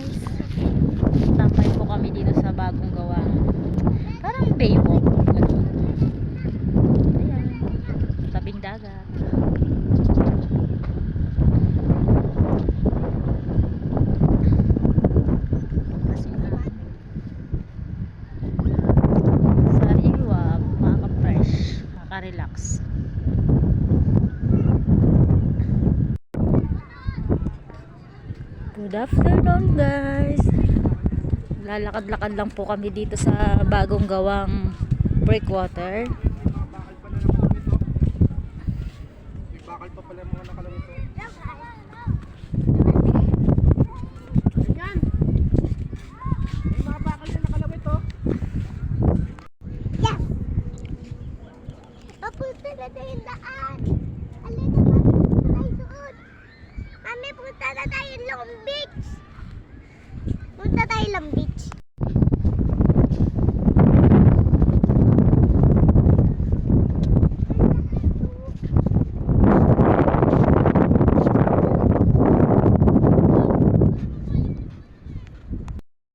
guys. Tambay po kami dito sa bagong gawang. Parang baywalk. Ganun. Ayan. Tabing dagat. Kasihan. Good afternoon guys Lalakad-lakad lang po kami dito sa bagong gawang breakwater Bakal pa na pala mga nakalam ito. Ganyan. May mga bakal na nakalam ito. Yes! Papunta na tayo yung daan. Punta na tayo Long Beach. Punta tayo Long Beach.